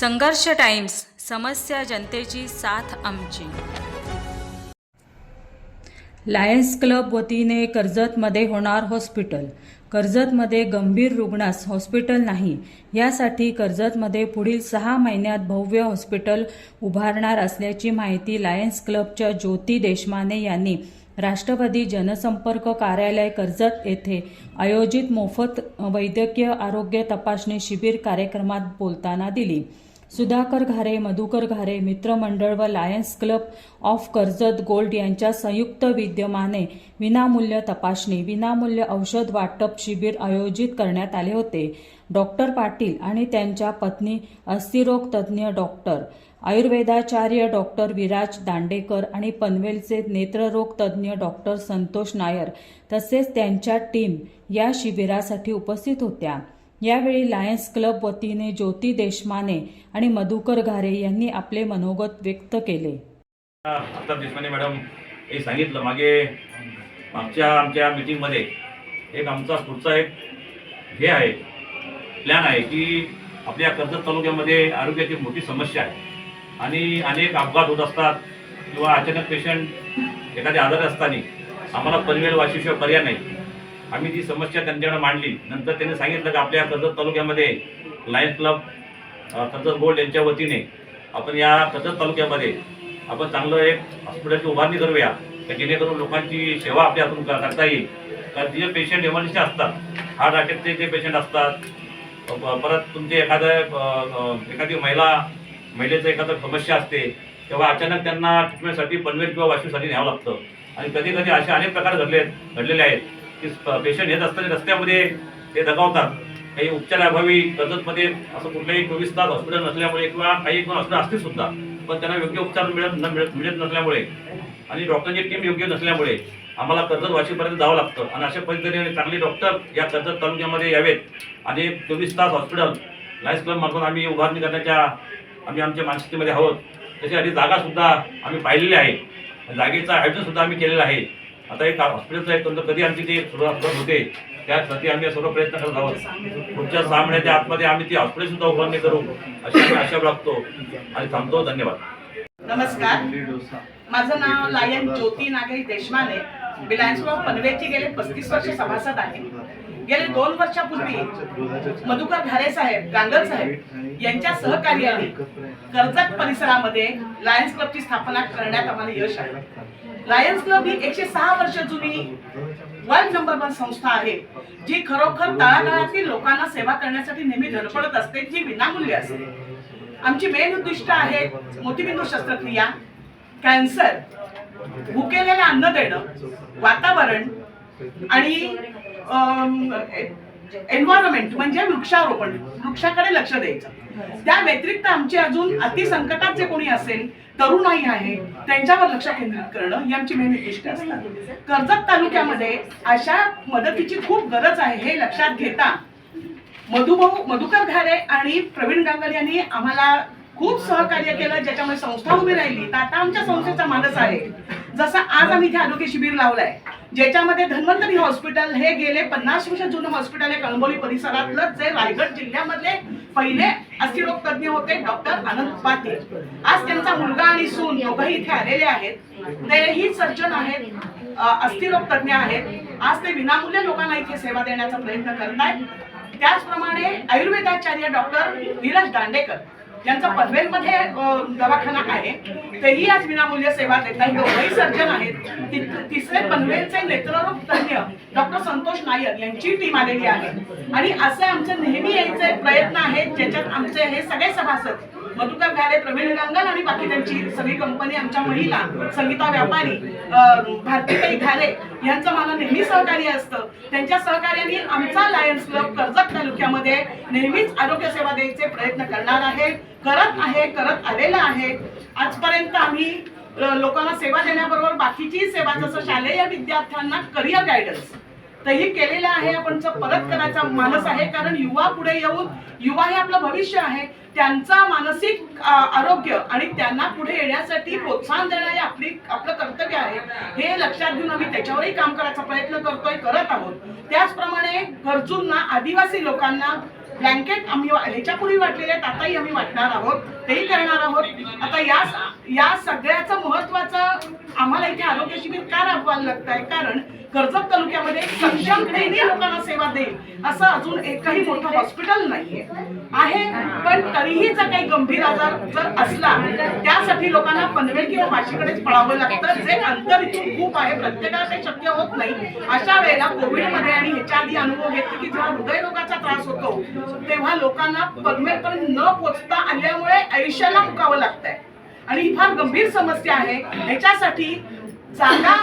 संघर्ष टाइम्स समस्या जनतेची साथ आमची. लायन्स क्लब वतीने कर्जतमध्ये होणार हॉस्पिटल. कर्जतमध्ये गंभीर रुग्णास हॉस्पिटल नाही. यासाठी कर्जतमध्ये पुढील सहा महिन्यात भव्य हॉस्पिटल उभारणार असल्याची माहिती लायन्स क्लबच्या ज्योती देशमाने यांनी राष्ट्रवादी जनसंपर्क कार्यालय कर्जत येथे आयोजित मोफत वैद्यकीय आरोग्य तपासणी शिबिर कार्यक्रमात बोलताना दिली. सुधाकर घारे मधुकर घारे मित्रमंडळ व lions club of Karjat gold यांच्या संयुक्त विद्यमाने विनामूल्य तपासणी विनामूल्य औषध वाटप शिबिर आयोजित करण्यात आले होते. डॉक्टर पाटील आणि त्यांच्या पत्नी अस्थिरोग तज्ज्ञ डॉक्टर आयुर्वेदाचार्य डॉक्टर विराज दांडेकर आणि पनवेलचे नेत्ररोग तज्ज्ञ डॉक्टर संतोष नायर तसेच त्यांच्या टीम या शिबिरासाठी उपस्थित होत्या. यावेळी लायन्स क्लब वतीने ज्योती देशमाने आणि मधुकर घारे यांनी आपले मनोगत व्यक्त केले. आता देशमाने मॅडम हे सांगितलं मागे मागच्या आमच्या मीटिंगमध्ये एक आमचा पुढचा एक हे आहे प्लॅन आहे की आपल्या कर्जत तालुक्यामध्ये आरोग्याची मोठी समस्या आहे. आणि अनेक अपघात होत असतात किंवा अचानक पेशंट एखाद्या आजारी असताना आम्हाला पनवेल वाशीशिवाय पर्याय नाही. आम्ही ती समस्या त्यांच्याकडे मांडली नंतर त्यांनी सांगितलं की आपल्या कर्जत तालुक्यामध्ये लायन्स क्लब कर्जत बोर्ड यांच्या वतीने आपण या कर्जत तालुक्यामध्ये आपण चांगलं एक हॉस्पिटलची उभारणी करूया का जेणेकरून लोकांची सेवा आपल्या हातून करता येईल. कारण जे पेशंट एमर्जन्सी असतात हार्ट अटॅकचे जे पेशंट असतात परत तुमचे एखादं एखादी महिला महिलेचं एखादं समस्या असते तेव्हा अचानक त्यांना ट्रीटमेंटसाठी पनवेल किंवा वाशिमसाठी न्यावं लागतं. आणि कधी कधी असे अनेक प्रकार घडले घडलेले आहेत. की पेशंट येत असताना रस्त्यामध्ये ते दगावतात. काही उपचाराअभावी कर्जतमध्ये असं कुठलंही चोवीस तास हॉस्पिटल नसल्यामुळे किंवा काही हॉस्पिटल असतील सुद्धा पण त्यांना योग्य उपचार मिळत न मिळत मिळत नसल्यामुळे आणि डॉक्टरांची टीम योग्य नसल्यामुळे आम्हाला कर्जत वाशीपर्यंत जावं लागतं. आणि अशा पद्धतीने चांगले डॉक्टर या कर्जत तालुक्यामध्ये यावेत. आणि चोवीस तास हॉस्पिटल लायन्स क्लब मार्फत आम्ही उभारणी करण्याच्या आम्ही आमच्या मानसिकतेमध्ये आहोत. त्याच्यासाठी जागासुद्धा आम्ही पाहिलेली आहे. जागेचं आयोजनसुद्धा आम्ही केलेलं आहे. आता एक हॉस्पिटलचं एक तंत्र कधी आमची ती सुरुवात होते त्यासाठी आम्ही सर्व प्रयत्न करत आहोत. पुढच्या सहा महिन्याच्या आतमध्ये आम्ही ती हॉस्पिटल सुद्धा उभारणी करू अशी आम्ही आशा बाळगतो आणि थांबतो. धन्यवाद. नमस्कार. माझं नाव लायन ज्योती नागरी देशमाने. मी लायन्स क्लब पनवेलची गेले पस्तीस वर्ष सभासद आहे. गेले दोन वर्षापूर्वी मधुकर घारे साहेब गांगर साहेब यांच्या सहकार्याने कर्जत परिसरामध्ये लायन्स क्लबची स्थापना करण्यात आम्हाला यश आहे लायन्स क्लब ही एकशे सहा वर्ष जुनी वर्ल्ड नंबर वन संस्था आहे जी खरोखर तळागाळातील लोकांना सेवा करण्यासाठी नेहमी धडपडत असते जी विनामूल्य असते. आमची मेन उद्दिष्ट आहेत मोतीबिंदू शस्त्रक्रिया कॅन्सर भुकेलेलं अन्न देणं वातावरण आणि एन्व्हायरमेंट म्हणजे वृक्षारोपण. वृक्षाकडे लक्ष द्यायचं. त्या व्यतिरिक्त आमचे अजून अतिसंकटात जे कोणी असेल तरुणाई आहे त्यांच्यावर लक्ष केंद्रित करणं ही आमची मेन उद्दिष्ट असतात. कर्जत तालुक्यामध्ये अशा मदतीची खूप गरज आहे हे लक्षात घेता मधुभाऊ मधुकर घारे आणि प्रवीण गांगल यांनी आम्हाला खूप सहकार्य केलं ज्याच्यामुळे संस्था उभी राहिली. तर आता आमच्या संस्थेचा मानस आहे. जसं आज आम्ही इथे आरोग्य शिबिर लावलंय ज्याच्यामध्ये धन्वंतरी हॉस्पिटल हे गेले पन्नास वर्ष जुनं हॉस्पिटल आहे कळंबोली परिसरातलं जे रायगड जिल्ह्यामधले पहिले अस्थिरोग तज्ञ होते डॉक्टर आनंद पाटील. आज त्यांचा मुलगा आणि सून दोघंही इथे आलेले आहेत. तेही सर्जन आहेत अस्थिरोग तज्ञ आहेत. आज ते विनामूल्य लोकांना इथे सेवा देण्याचा प्रयत्न करत आहेत त्याचप्रमाणे आयुर्वेदाचार्य डॉक्टर धीरज दांडेकर. ज्यांचा पनवेलमध्ये दवाखाना आहे तेही आज विनामूल्य सेवा देत आहेत दोघंही सर्जन आहेत. तिसरे पनवेलचे नेत्ररोग तज्ज्ञ डॉक्टर संतोष नायर यांची टीम आलेली आहे. आणि असे आमचे नेहमी यायचे प्रयत्न आहेत ज्याच्यात आमचे हे सगळे सभासद मधुकर घाले प्रवीण गांगल आणि बाकी त्यांची सगळी कंपनी आमच्या महिला संगीता व्यापारी भारतीताई घाले यांचं मला नेहमी सहकार्य असतं. त्यांच्या सहकार्याने आमचा लायन्स क्लब कर्जत तालुक्यामध्ये नेहमीच आरोग्य सेवा द्यायचे प्रयत्न करणार आहे करत आहे करत आलेला आहे. आजपर्यंत आम्ही लोकांना सेवा देण्याबरोबर बाकीची सेवा जसं शालेय विद्यार्थ्यांना करिअर गायडन्स तही केलेलं आहे आपण परत करायचा मानस आहे कारण युवा पुढे येऊन युवा हे आपलं भविष्य आहे. त्यांचा मानसिक आरोग्य आणि त्यांना पुढे येण्यासाठी प्रोत्साहन देणं हे आपली आपलं कर्तव्य आहे. हे लक्षात घेऊन आम्ही त्याच्यावरही काम करायचा प्रयत्न करतोय करत आहोत. त्याचप्रमाणे गरजूंना आदिवासी लोकांना ब्लँकेट आम्ही ह्याच्यापूर्वी वाटलेले आहेत आताही आम्ही वाटणार आहोत. तेही करणार आहोत. आता या या सगळ्याचं महत्वाचं आम्हाला इथे आरोग्य शिबिर का राबवायला लागत आहे कारण कर्जत तालुक्यामध्ये सक्षम ट्रेनी लोकांना सेवा देईल. असं अजून एकही मोठं हॉस्पिटल नाहीये. आहे पण तरीही जर काही गंभीर आजार जर असला त्यासाठी लोकांना पनवेल किंवा वाशीकडेच पळावं लागतं. जे अंतर इथून खूप आहे प्रत्येकाला काही शक्य होत नाही. अशा वेळेला कोविडमध्ये आणि ह्याच्या आधी अनुभव घेतले की जेव्हा हृदयरोगाचा त्रास होतो तेव्हा लोकांना पनवेलपर्यंत न पोचता आल्यामुळे आयुष्याला मुकावं लागतंय. आणि ही फार गंभीर समस्या आहे. ह्याच्यासाठी जागा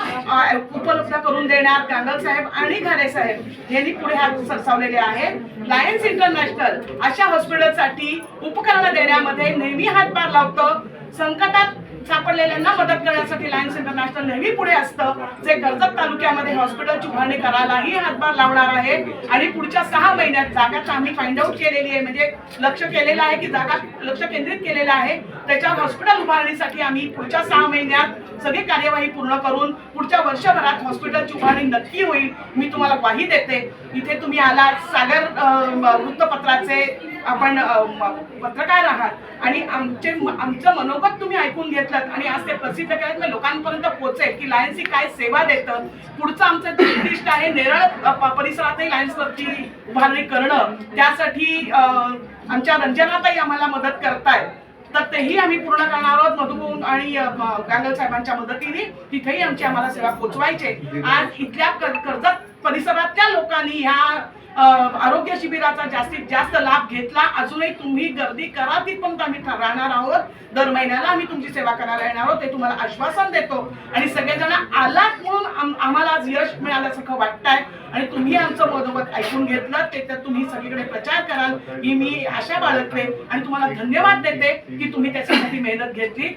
उपलब्ध करून देण्यात गांधल साहेब आणि घारे साहेब यांनी पुढे हात सरसावलेले आहेत लायन्स इंटरनॅशनल अशा हॉस्पिटलसाठी उपकरणं देण्यामध्ये नेहमी हातभार लावतं. संकटात सापडलेल्यांना मदत करण्यासाठी लायन्स इंटरनॅशनल नेहमी पुढे असतं. जे कर्जत तालुक्यामध्ये हॉस्पिटलची उभारणी करायलाही हातभार लावणार आहे. आणि पुढच्या सहा महिन्यात जागाच आम्ही फाइंड आउट केलेली आहे. म्हणजे लक्ष केलेलं आहे की जागा लक्ष केंद्रित केलेलं आहे. त्याच्यावर हॉस्पिटल उभारणीसाठी आम्ही पुढच्या सहा महिन्यात सगळी कार्यवाही पूर्ण करून पुढच्या वर्षभरात हॉस्पिटलची उभारणी नक्की होईल. मी तुम्हाला ग्वाही देते. इथे तुम्ही आलात. सागर वृत्तपत्राचे आपण पत्रकार आहात आणि आमचे आमचं मनोगत तुम्ही ऐकून घेतलं आणि आज ते प्रसिद्ध केलं मी लोकांपर्यंत पोहोचेल की लायन्सची काय सेवा देतं. पुढचं आमचं ते उद्दिष्ट आहे नेरळ परिसरातही लायन्स उभारणी करणं. त्यासाठी आमच्या रंजनाताई आम्हाला मदत करतायत. तर तेही आम्ही पूर्ण करणार आहोत मधुबन आणि गांगल साहेबांच्या मदतीने. तिथेही आमची आम्हाला सेवा पोचवायचे आज इथल्या कर्ज कर्जत परिसरातल्या लोकांनी ह्या आरोग्य शिबिराचा जास्तीत जास्त लाभ घेतला. अजूनही तुम्ही गर्दी करा तिथपर्यंत आम्ही राहणार आहोत. दर महिन्याला आम्ही तुमची सेवा करायला येणार आहोत ते तुम्हाला आश्वासन देतो. आणि सगळेजण आलात म्हणून आम्हाला आज यश मिळाल्यासारखं वाटतंय. आणि तुम्ही आमचं मनोगत ऐकून घेतलं ते तर तुम्ही सगळीकडे प्रचार कराल ही मी आशा बाळगते आणि तुम्हाला धन्यवाद देते की तुम्ही त्याच्यासाठी मेहनत घेतली.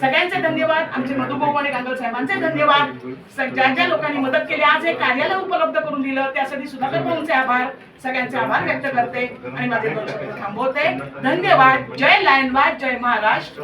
सगळ्यांचे धन्यवाद आमचे मधुभाऊ आणि गांगल साहेबांचे धन्यवाद. ज्या ज्या लोकांनी मदत केली आज हे कार्यालय उपलब्ध करून दिलं त्यासाठी सुधाकर भाऊंचे आभार. सगळ्यांचे आभार व्यक्त करते आणि माझे थांबवते. धन्यवाद. जय लायनवाद जय महाराष्ट्र.